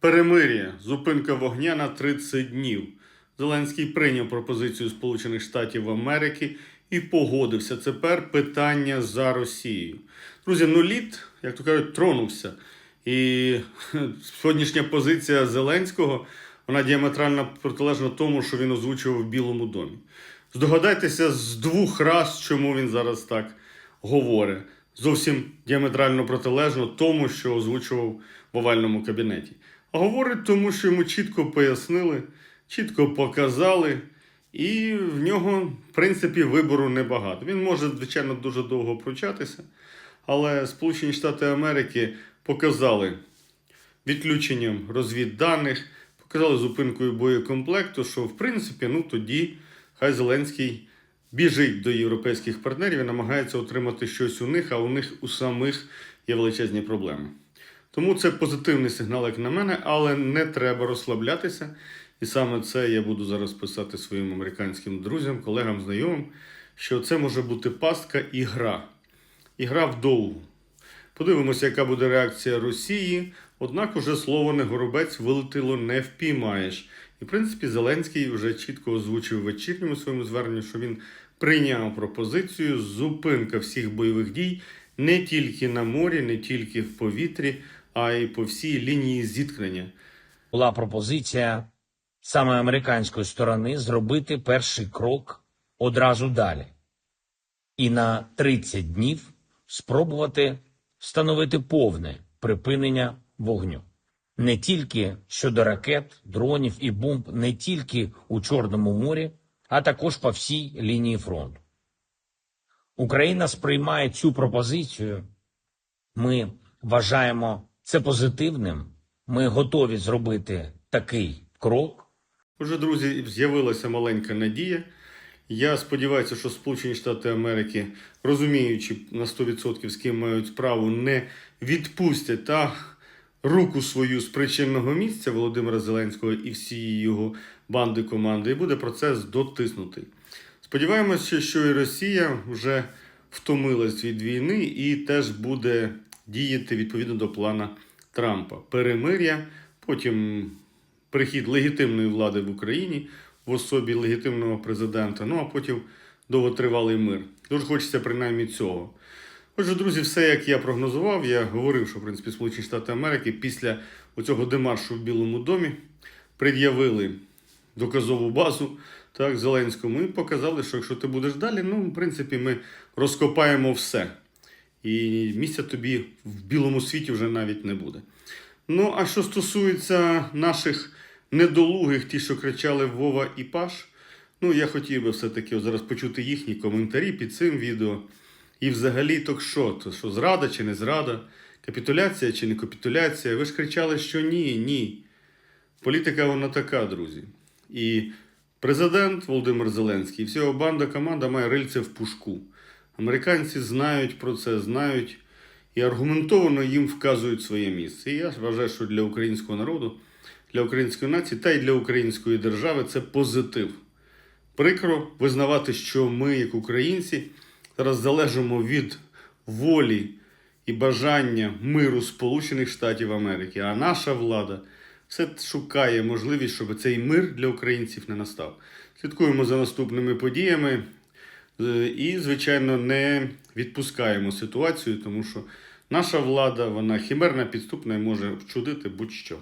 Перемир'я, зупинка вогня на 30 днів. Зеленський прийняв пропозицію Сполучених Штатів Америки і погодився. Тепер питання за Росією. Друзі, ну лід, як то кажуть, тронувся. І сьогоднішня позиція Зеленського вона діаметрально протилежна тому, що він озвучував в Білому домі. Здогадайтеся з двох раз, чому він зараз так говорить. Зовсім діаметрально протилежно тому, що озвучував в овальному кабінеті. Говорить тому, що йому чітко пояснили, чітко показали, і в нього, в принципі, вибору небагато. Він може, звичайно, дуже довго пручатися, але Сполучені Штати Америки показали відключенням розвідданих, показали зупинкою боєкомплекту, що в принципі, ну тоді хай Зеленський біжить до європейських партнерів і намагається отримати щось у них, а у них у самих є величезні проблеми. Тому це позитивний сигнал, як на мене, але не треба розслаблятися. І саме це я буду зараз писати своїм американським друзям, колегам, знайомим, що це може бути пастка і гра. І гра вдовгу. Подивимося, яка буде реакція Росії. Однак уже слово не горобець вилетіло не впіймаєш. І, в принципі, Зеленський вже чітко озвучив в вечірньому своєму зверненні, що він прийняв пропозицію зупинка всіх бойових дій не тільки на морі, не тільки в повітрі, а й по всій лінії зіткнення. була пропозиція саме американської сторони зробити перший крок одразу далі і на 30 днів спробувати встановити повне припинення вогню. Не тільки щодо ракет, дронів і бомб, не тільки у Чорному морі, а також по всій лінії фронту. Україна сприймає цю пропозицію. Ми вважаємо це позитивним. Ми готові зробити такий крок. Уже, друзі, з'явилася маленька надія. Я сподіваюся, що Сполучені Штати Америки, розуміючи на 100% з ким мають справу, не відпустять та руку свою з причинного місця Володимира Зеленського і всієї його банди команди, і буде процес дотиснутий. Сподіваємося, що і Росія вже втомилась від війни і теж буде діяти відповідно до плана Трампа. Перемир'я, потім прихід легітимної влади в Україні в особі легітимного президента, ну а потім довготривалий мир. Дуже хочеться принаймні цього. Отже, друзі, все як я прогнозував. Я говорив, що в принципі Сполучені Штати Америки після оцього демаршу в Білому домі пред'явили доказову базу так, Зеленському і показали, що якщо ти будеш далі, ну, в принципі, ми розкопаємо все. І місця тобі в білому світі вже навіть не буде. Ну, а що стосується наших недолугих, ті, що кричали Вова і Паш, ну я хотів би все-таки зараз почути їхні коментарі під цим відео. І взагалі, то що, то що зрада чи не зрада, капітуляція чи не капітуляція. Ви ж кричали, що ні, ні. Політика вона така, друзі. І президент Володимир Зеленський, і вся його банда команда має рильце в пушку. Американці знають про це, знають і аргументовано їм вказують своє місце. І я вважаю, що для українського народу, для української нації та й для української держави це позитив. Прикро визнавати, що ми, як українці, зараз залежимо від волі і бажання миру Сполучених Штатів Америки, а наша влада все шукає можливість, щоб цей мир для українців не настав. Слідкуємо за наступними подіями і, звичайно, не відпускаємо ситуацію, тому що наша влада, вона хімерна, підступна і може вчудити будь-що.